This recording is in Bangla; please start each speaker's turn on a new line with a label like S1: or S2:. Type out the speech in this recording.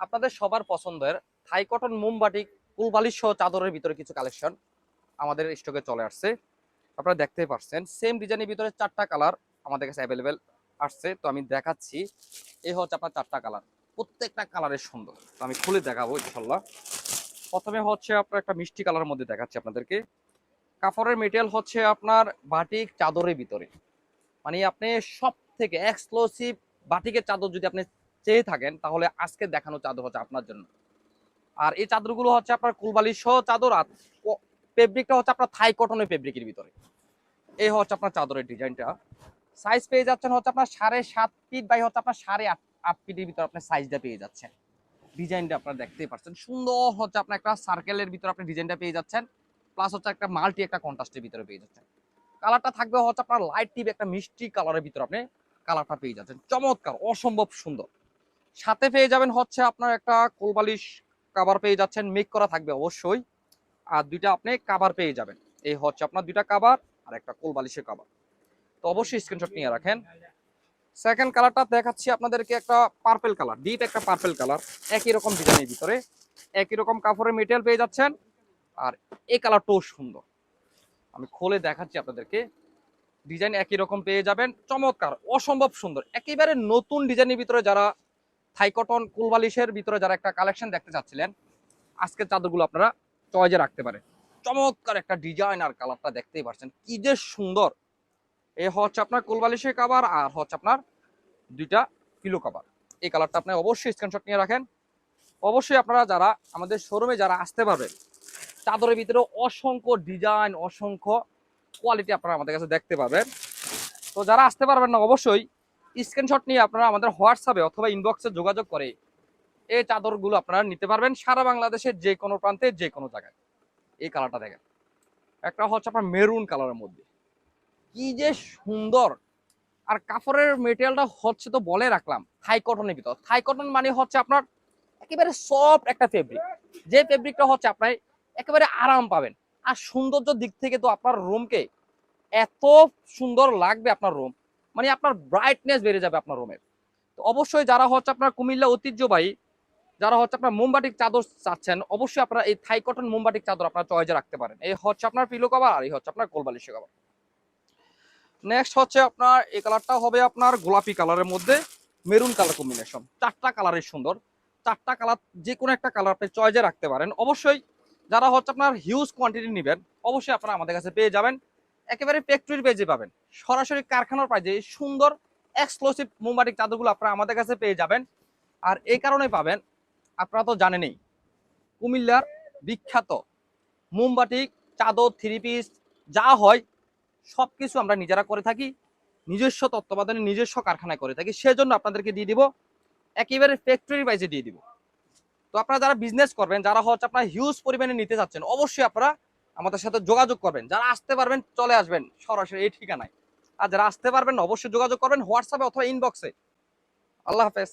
S1: আপনাদের সবার পছন্দের থাই কটন মোমবাটিক কুলবালিশ সহ চাদরের ভিতরে কিছু কালেকশন আমাদের স্টকে চলে আসছে। আপনারা দেখতেই পারছেন সেম ডিজাইনের ভিতরে চারটা কালার আমাদের কাছে অ্যাভেলেবেল আসছে। তো আমি দেখাচ্ছি এই হচ্ছে আপনার চারটা কালার প্রত্যেকটা কালারের সুন্দর। তো আমি খুলে দেখাবো ইনশাল্লাহ প্রথমে হচ্ছে আপনার একটা মিষ্টি কালারের মধ্যে দেখাচ্ছি আপনাদেরকে। কাপড়ের মেটেরিয়াল হচ্ছে আপনার বাটিক চাদরের ভিতরে। মানে আপনি সব থেকে এক্সক্লুসিভ বাটিকের চাদর যদি আপনি চেয়ে থাকেন, তাহলে আজকে দেখানো চাদর হচ্ছে আপনার জন্য। আর এই চাদরগুলো হচ্ছে আপনার কুলবালি সহ চাদর, আর ফেব্রিকটা হচ্ছে আপনার থাই কটনের ফেব্রিকের ভিতরে। এই হচ্ছে আপনার চাদরের ডিজাইনটা সাইজ পেয়ে যাচ্ছেন হচ্ছে আপনার সাড়ে সাত ফিট বাই হচ্ছে আপনার সাড়ে আট আট ফিটের ভিতরে আপনার সাইজটা পেয়ে যাচ্ছেন। ডিজাইনটা আপনারা দেখতেই পাচ্ছেন। সুন্দর হচ্ছে আপনার একটা সার্কেলের ভিতরে আপনি ডিজাইনটা পেয়ে যাচ্ছেন। প্লাস হচ্ছে একটা মাল্টি একটা কন্ট্রাস্টের ভিতরে পেয়ে যাচ্ছেন। কালারটা থাকবে হচ্ছে আপনার লাইট টিপ একটা মিষ্টি কালারের ভিতরে আপনি কালারটা পেয়ে যাচ্ছেন। চমৎকার, অসম্ভব সুন্দর। সাথে পেয়ে যাবেন হচ্ছে আপনার একটা কোলবালিশ কাবার পেয়ে যাচ্ছেন মেক করা থাকবে অবশ্যই। আর দুইটা আপনি কাবার পেয়ে যাবেন। এই হচ্ছে আপনার দুইটা কাবার আর একটা কোলবালিশের কাবার তো অবশ্যই স্ক্রিনশট নিয়ে রাখেন। সেকেন্ড কালারটা দেখাচ্ছি আপনাদেরকে একটা পার্পেল কালার ডিপ একটা পার্পেল কালার একই রকম ডিজাইনের ভিতরে, একই রকম কাপড়ের মেটেরিয়াল পেয়ে যাচ্ছেন। আর এই কালারটাও সুন্দর। আমি খুলে দেখাচ্ছি আপনাদেরকে। ডিজাইন একই রকম পেয়ে যাবেন। চমৎকার, অসম্ভব সুন্দর, একেবারে নতুন ডিজাইনের ভিতরে যারা থাই কটন কুলবালিশের ভিতরে যারা একটা কালেকশন দেখতে চাচ্ছিলেন, আজকের চাদরগুলো আপনারা চয়েজে রাখতে পারেন। চমৎকার একটা ডিজাইন আর কালারটা দেখতেই পারছেন, কি যে সুন্দর। এ হচ্ছে আপনার কুলবালিশের কাবার আর হচ্ছে আপনার দুইটা পিলো কাবার এই কালারটা আপনি অবশ্যই স্ক্রিনশট নিয়ে রাখেন। অবশ্যই আপনারা যারা আমাদের শোরুমে যারা আসতে পারবেন, চাদরের ভিতরে অসংখ্য ডিজাইন অসংখ্য কোয়ালিটি আপনারা আমাদের কাছে দেখতে পাবেন। তো যারা আসতে পারবেন না, অবশ্যই স্ক্রিনশট নিয়ে আপনারা আমাদের হোয়াটসঅ্যাপে অথবা ইনবক্সে যোগাযোগ করে এই চাদরগুলো আপনারা নিতে পারবেন সারা বাংলাদেশের যে কোনো প্রান্তে, যে কোনো জায়গায়। এই কালারটা দেখেন। একটা হচ্ছে আপনার মেরুন কালারের মধ্যে। কি যে সুন্দর! আর কাপড়ের মেটেরিয়ালটা হচ্ছে তো বলে রাখলাম থাই কটনের ভিতর। থাই কটন মানে হচ্ছে আপনার একেবারে সফট একটা ফেব্রিক যে ফেব্রিকটা হচ্ছে আপনার একেবারে আরাম পাবেন। আর সৌন্দর্য দিক থেকে তো আপনার রুমকে এত সুন্দর লাগবে আপনার রুম মানে আপনার ব্রাইটনেস বেড়ে যাবে আপনার রুমের তো অবশ্যই যারা হচ্ছে আপনার কুমিল্লা ঐতিহ্যবাহী, যারা হচ্ছে আপনার মোমবাটিক চাদর চাচ্ছেন, অবশ্যই আপনারা এই থাই কটন মোমবাটিক চাদর আপনার চয়েজে রাখতে পারেন। এই হচ্ছে আপনার পিলো কভার আর এই হচ্ছে আপনার গোলবালিশের কভার নেক্সট হচ্ছে আপনার, এই কালারটা হবে আপনার গোলাপি কালারের মধ্যে মেরুন কালার কম্বিনেশন চারটা কালারের সুন্দর। চারটা কালার যে কোনো একটা কালার আপনি চয়েজে রাখতে পারেন। অবশ্যই যারা হচ্ছে আপনার হিউজ কোয়ান্টিটি নেবেন, অবশ্যই আপনারা আমাদের কাছে পেয়ে যাবেন। একেবারে ফ্যাক্টরির পেজে পাবেন। সরাসরি কারখানার পাইজে এই সুন্দর এক্সক্লুসিভ মোমবাটিক চাদরগুলো আপনারা আমাদের কাছে পেয়ে যাবেন। আর এই কারণে পাবেন, আপনারা তো জানেনই, কুমিল্লার বিখ্যাত মোমবাটিক চাদর থ্রি পিস যা হয় সব কিছু আমরা নিজেরা করে থাকি, নিজস্ব তত্ত্বাবধানে, নিজস্ব কারখানায় করে থাকি। সেজন্য আপনাদেরকে দিয়ে দিব, একেবারে ফ্যাক্টরি প্রাইসে দিয়ে দিব। তো আপনারা যারা বিজনেস করবেন, যারা হচ্ছে আপনারা হিউজ পরিমাণে নিতে চাচ্ছেন, অবশ্যই আপনারা আমাদের সাথে যোগাযোগ করবেন। যারা আসতে পারবেন, চলে আসবেন সরাসরি এই ঠিকানায়। আর যারা আসতে পারবেন, অবশ্যই যোগাযোগ করবেন হোয়াটসঅ্যাপে অথবা ইনবক্সে আল্লাহ হাফেজ।